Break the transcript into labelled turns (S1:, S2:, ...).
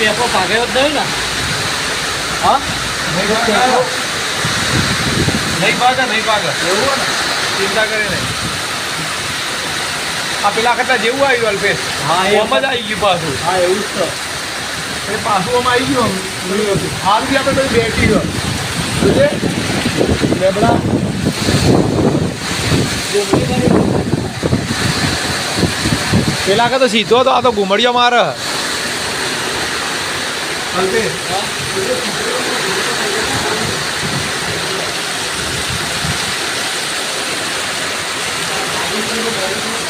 S1: કેવો પગાયો દાય ને હા
S2: લઈ પગા લઈ પગા
S1: એવું ને
S2: ટીંડા કરે લઈ આ પેલા કતા જેવું આયું અલફેશ
S1: હા
S2: મોમદ આવી ગી પાછો
S1: હા એવું છે
S2: એ પાછો આમાં આવી ગયો હા આ બી આપે તો બેઠી ગયો તે લેબડા એ લાગા તો સીધો તો આ તો ઘુમળિયો મારે
S1: चालते